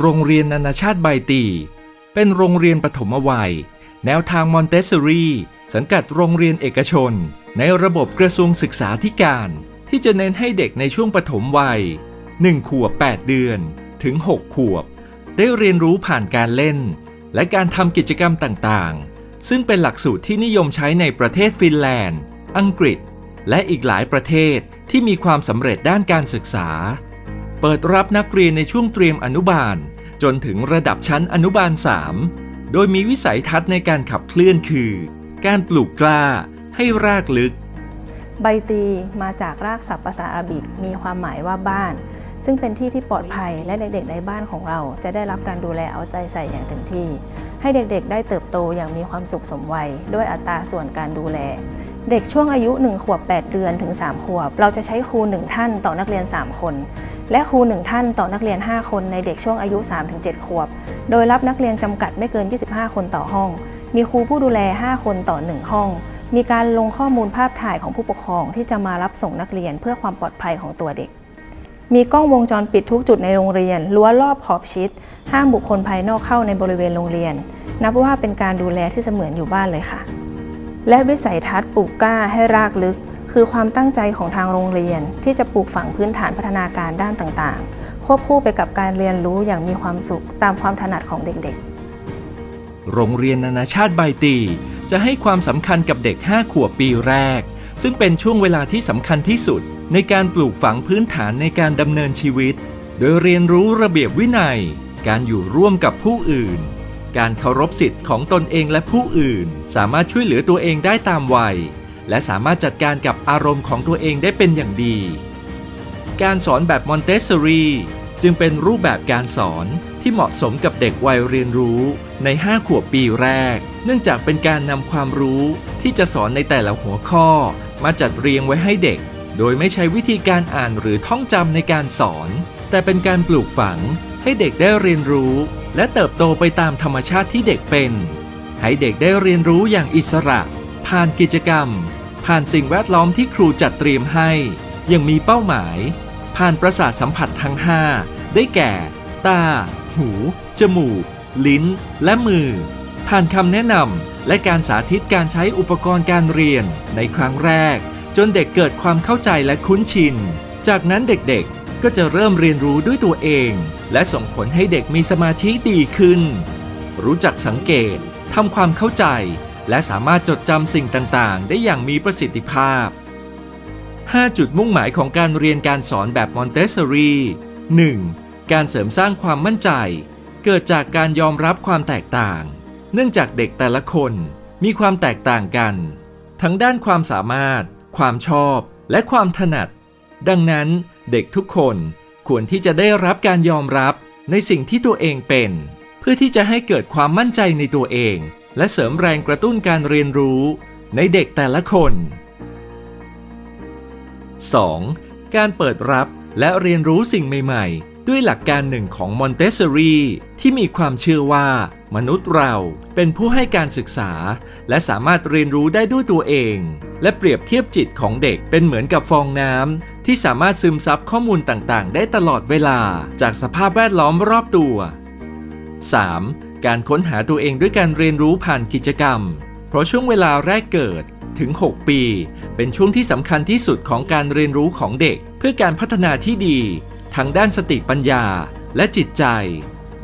โรงเรียนนานาชาติไบตี เป็นโรงเรียนปฐมวัย แนวทางมอนเตสซอรีสังกัดโรงเรียนเอกชน ในระบบกระทรวงศึกษาธิการ ที่จะเน้นให้เด็กในช่วงปฐมวัย 1 ขวบ 8 เดือนถึง 6 ขวบ ได้เรียนรู้ผ่านการเล่น และการทำกิจกรรมต่างๆ ซึ่งเป็นหลักสูตรที่นิยมใช้ในประเทศฟินแลนด์ อังกฤษ และอีกหลายประเทศที่มีความสำเร็จด้านการศึกษา เปิดรับนักเรียนในช่วงเตรียมอนุบาล จนถึงระดับชั้นอนุบาล 3 โดยมีวิสัยทัศน์ในการขับเคลื่อนคือ การปลูกกล้าให้รากลึก ใบตีมาจากรากศัพท์ภาษาอาหรับิกมีความหมายว่าบ้าน ซึ่งเป็นที่ที่ปลอดภัยและเด็กๆในบ้านของเรา จะได้รับการดูแลเอาใจใส่อย่างเต็มที่ ให้เด็กๆ ได้เติบโตอย่างมีความสุขสมวัย ด้วยอัตราส่วนการดูแล เด็กช่วงอายุ 1 ขวบ 8 เดือนถึง 3 ขวบ เราจะใช้ครู 1 ท่านต่อนักเรียน 3 คน และครู 1 ท่านต่อนักเรียน 5 คนในเด็กช่วงอายุ 3-7 ขวบ โดยรับนักเรียนจำกัดไม่เกิน 25 คนต่อห้อง มีครูผู้ดูแล 5 คนต่อ 1 ห้อง มีการลงข้อมูลภาพถ่ายของผู้ปกครองที่จะมารับส่งนักเรียนเพื่อความปลอดภัยของตัวเด็ก มีกล้องวงจรปิดทุกจุดในโรงเรียนรั้วรอบขอบชิด ห้ามบุคคลภายนอกเข้าในบริเวณโรงเรียน นับว่าเป็นการดูแลที่เสมือนอยู่บ้านเลยค่ะ และวิสัยทัศน์ปลูกกล้าให้รากลึก คือความตั้งใจของทางโรงเรียน ที่จะปลูกฝังพื้นฐานพัฒนาการด้านต่างๆ ควบคู่ไปกับการเรียนรู้อย่างมีความสุขตามความถนัดของเด็กๆ โรงเรียนนานาชาติไบตี จะให้ความสำคัญกับเด็ก 5 ขวบปีแรก ซึ่งเป็นช่วงเวลาที่สำคัญที่สุด ในการปลูกฝังพื้นฐานในการดำเนินชีวิต โดยเรียนรู้ระเบียบวินัย การอยู่ร่วมกับผู้อื่น การเคารพสิทธิ์ของตนเองและผู้อื่น สามารถช่วยเหลือตัวเองได้ตามวัย และสามารถจัดการกับอารมณ์ของตัวเองได้เป็นอย่างดี การสอนแบบมอนเตสซอรีจึงเป็นรูปแบบการสอนที่เหมาะสมกับเด็กวัยเรียนรู้ใน 5 ขวบปีแรก เนื่องจากเป็นการนำความรู้ที่จะสอนในแต่ละหัวข้อ มาจัดเรียงไว้ให้เด็ก โดยไม่ใช้วิธีการอ่านหรือท่องจำในการสอน แต่เป็นการปลูกฝัง ให้เด็กได้เรียนรู้ และเติบโตไปตามธรรมชาติที่เด็กเป็น ให้เด็กได้เรียนรู้อย่างอิสระ ผ่านกิจกรรม ผ่านสิ่งแวดล้อมที่ครูจัดเตรียมให้ ยังมีเป้าหมาย ผ่านประสาทสัมผัสทั้ง 5 ได้แก่ ตา หู จมูก ลิ้น และมือ ผ่านคำแนะนำและการสาธิตการใช้อุปกรณ์การเรียนในครั้งแรก จนเด็กเกิดความเข้าใจและคุ้นชิน จากนั้นเด็กๆ ก็จะเริ่มเรียนรู้ด้วยตัวเอง และส่งผลให้เด็กมีสมาธิดีขึ้น รู้จักสังเกตทำความเข้าใจ และสามารถจดจำสิ่งต่างๆ ได้อย่างมีประสิทธิภาพ 5 จุดมุ่งหมายของการเรียนการสอนแบบมอนเตสซอรี 1. การเสริมสร้างความมั่นใจ เกิดจากการยอมรับความแตกต่าง เนื่องจากเด็กแต่ละคนมีความแตกต่างกัน ทั้งด้านความสามารถ ความชอบ และความถนัด ดังนั้นเด็กทุกคนควรที่จะได้รับการยอมรับในสิ่งที่ตัวเองเป็น เพื่อที่จะให้เกิดความมั่นใจในตัวเอง และเสริมแรงกระตุ้นการเรียนรู้ ในเด็กแต่ละคน 2. การเปิดรับและเรียนรู้สิ่งใหม่ ๆ ด้วยหลักการหนึ่งของมอนเตสซอรีที่มีความเชื่อว่า มนุษย์เราเป็นผู้ให้การศึกษา และสามารถเรียนรู้ได้ด้วยตัวเอง และเปรียบเทียบจิตของเด็กเป็นเหมือนกับฟองน้ำที่สามารถซึมซับข้อมูลต่างๆ ได้ตลอดเวลาจากสภาพแวดล้อมรอบตัว 3. การค้นหาตัวเองด้วยการเรียนรู้ผ่านกิจกรรม เพราะช่วงเวลาแรกเกิดถึง 6 ปี เป็นช่วงที่สำคัญที่สุดของการเรียนรู้ของเด็ก เพื่อการพัฒนาที่ดีทั้งด้านสติปัญญาและจิตใจ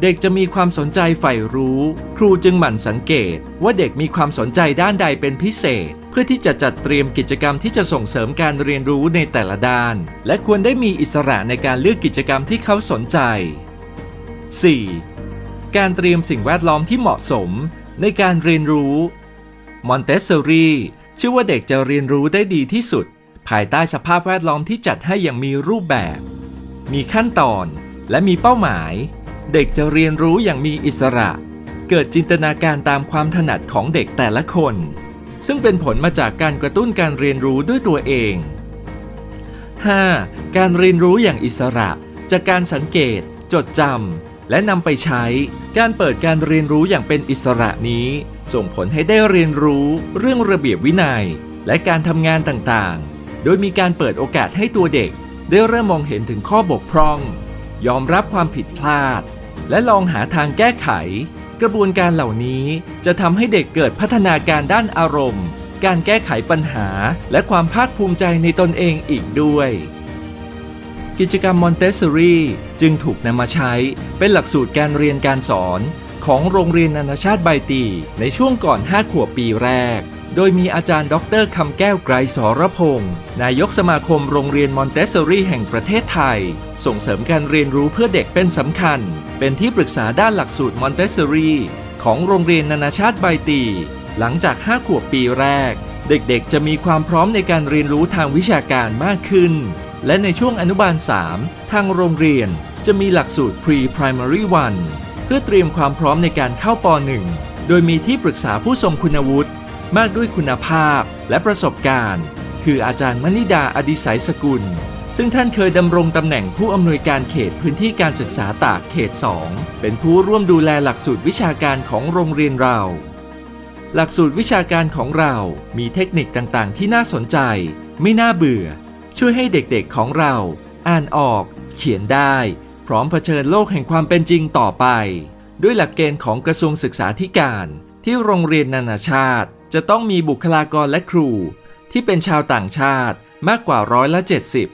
เด็กจะมีความสนใจใฝ่รู้ ครูจึงหมั่นสังเกต ว่าเด็กมีความสนใจด้านใดเป็นพิเศษ เพื่อที่จะจัดเตรียมกิจกรรมที่จะส่งเสริมการเรียนรู้ในแต่ละด้าน และควรได้มีอิสระในการเลือกกิจกรรมที่เขาสนใจ 4. การเตรียมสิ่งแวดล้อมที่เหมาะสม ในการเรียนรู้มอนเตสซอรีชื่อว่าเด็กจะเรียนรู้ได้ดีที่สุด ภายใต้สภาพแวดล้อมที่จัดให้อย่างมีรูปแบบ มีขั้นตอนและมีเป้าหมาย เด็กจะเรียนรู้อย่างมีอิสระ เกิดจินตนาการตามความถนัดของเด็กแต่ละคน ซึ่งเป็นผลมาจากการกระตุ้นการเรียนรู้ด้วยตัวเอง 5. การเรียนรู้อย่างอิสระ จากการสังเกต จดจำและนำไปใช้ การเปิดการเรียนรู้อย่างเป็นอิสระนี้ ส่งผลให้ได้เรียนรู้เรื่องระเบียบวินัย และการทำงานต่างๆ โดยมีการเปิดโอกาสให้ตัวเด็ก ได้เริ่มมองเห็นถึงข้อบกพร่อง ยอมรับความผิดพลาด และลองหาทางแก้ไข กระบวนการเหล่านี้จะทำให้เด็กเกิดพัฒนาการด้านอารมณ์ การแก้ไขปัญหา และความภาคภูมิใจในตนเองอีกด้วย กิจกรรมมอนเตสซอรี่จึงถูกนำมาใช้เป็นหลักสูตรการเรียนการสอน ของโรงเรียนนานาชาติไบตี ในช่วงก่อน 5 ขวบปีแรก โดยมีอาจารย์ดรคำแก้วไกรสรพงศ์นายกสมาคมโรงเรียนมอนเตสซอรี่แห่งประเทศไทย ส่งเสริมการเรียนรู้เพื่อเด็กเป็นสำคัญ เป็นที่ปรึกษาด้านหลักสูตรมอนเตสซอรี่ของโรงเรียนนานาชาติไบตี หลังจาก 5 ขวบปีแรก เด็กๆ จะมีความพร้อมในการเรียนรู้ทางวิชาการมากขึ้น และในช่วงอนุบาล 3 ทางโรงเรียนจะมีหลักสูตร Pre-Primary 1 เพื่อเตรียมความพร้อมในการเข้าป .1 โดยมีที่ปรึกษาผู้ทรงคุณวุฒิมากด้วยคุณภาพและประสบการณ์ คืออาจารย์มณิดาอดิสัยสกุล ซึ่งท่านเคยดำรงตำแหน่งผู้อำนวยการเขตพื้นที่การศึกษาตากเขต 2 เป็นผู้ร่วมดูแลหลักสูตรวิชาการของโรงเรียนเรา หลักสูตรวิชาการของเรา มีเทคนิคต่างๆ ที่น่าสนใจ ไม่น่าเบื่อ ช่วยให้เด็กๆของเรา อ่านออก เขียนได้ พร้อมเผชิญโลกแห่งความเป็นจริงต่อไป ด้วยหลักเกณฑ์ของกระทรวงศึกษาธิการ ที่โรงเรียนนานาชาติ จะต้องมีบุคลากรและครู ที่เป็นชาวต่างชาติมากกว่าร้อยละ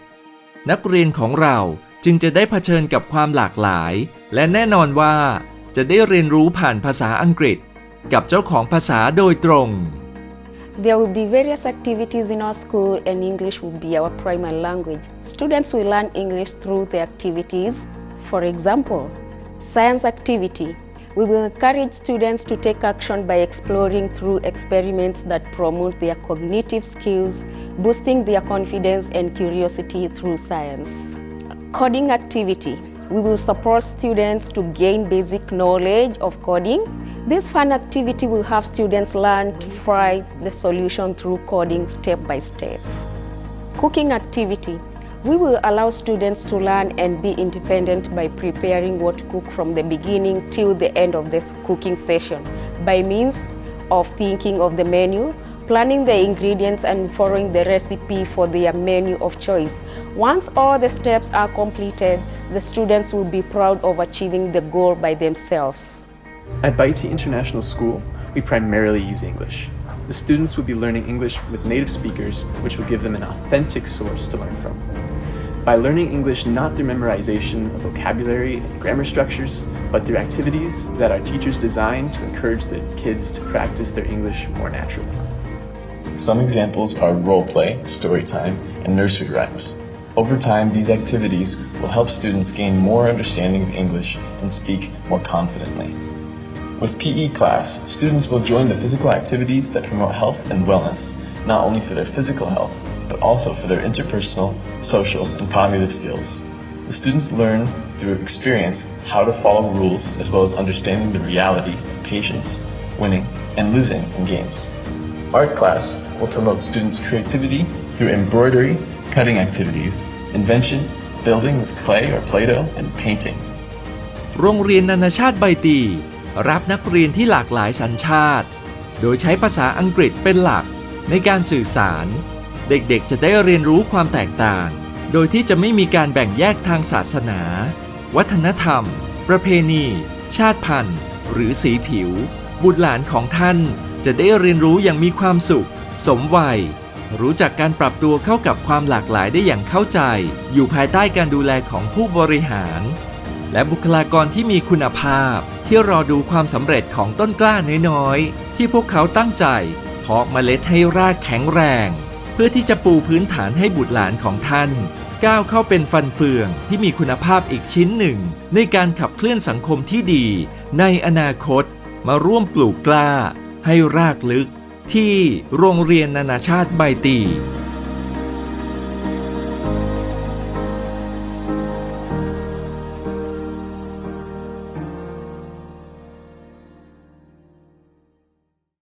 70 นักเรียนของเราจึงจะได้เผชิญกับความหลากหลาย และแน่นอนว่าจะได้เรียนรู้ผ่านภาษาอังกฤษ กับเจ้าของภาษาโดยตรง There will be various activities in our school, and English will be our primary language. Students will learn English through the activities. For example, science activity. We will encourage students to take action by exploring through experiments that promote their cognitive skills, boosting their confidence and curiosity through science. Coding activity. We will support students to gain basic knowledge of coding. This fun activity will have students learn to find the solution through coding step by step. Cooking activity. We will allow students to learn and be independent by preparing what to cook from the beginning till the end of this cooking session by means of thinking of the menu, planning the ingredients, and following the recipe for their menu of choice. Once all the steps are completed, the students will be proud of achieving the goal by themselves. At Baiti International School, we primarily use English. The students will be learning English with native speakers, which will give them an authentic source to learn from. By learning English not through memorization of vocabulary and grammar structures, but through activities that our teachers design to encourage the kids to practice their English more naturally. Some examples are role play, story time, and nursery rhymes. Over time, these activities will help students gain more understanding of English and speak more confidently. With PE class, students will join the physical activities that promote health and wellness, not only for their physical health, but also for their interpersonal, social, and cognitive skills. The students learn through experience how to follow rules as well as understanding the reality of patience, winning, and losing in games. Art class will promote students' creativity through embroidery, cutting activities, invention, building with clay or Play-Doh, and painting. โรงเรียนนานาชาติไบตี รับนักเรียนที่หลากหลายสัญชาติ โดยใช้ภาษาอังกฤษเป็นหลักในการสื่อสาร เด็กๆ จะได้เรียนรู้ความแตกต่าง โดยที่จะไม่มีการแบ่งแยกทางศาสนา วัฒนธรรม ประเพณี ชาติพันธุ์ หรือสีผิว บุตรหลานของท่านจะได้เรียนรู้อย่างมีความสุข สมวัย รู้จักการปรับตัวเข้ากับความหลากหลายได้อย่างเข้าใจ อยู่ภายใต้การดูแลของผู้บริหาร และบุคลากรที่มีคุณภาพ ที่รอดูความสำเร็จของต้นกล้าน้อยๆที่พวกเขาตั้งใจ เพาะเมล็ดให้รากแข็งแรง เพื่อที่จะปูพื้นฐานให้บุตรหลานของท่าน ก้าวเข้าเป็นฟันเฟืองที่มีคุณภาพอีกชิ้นหนึ่ง ในการขับเคลื่อนสังคมที่ดี ในอนาคต มาร่วมปลูกกล้า ให้รากลึก ที่โรงเรียนนานาชาติใบตี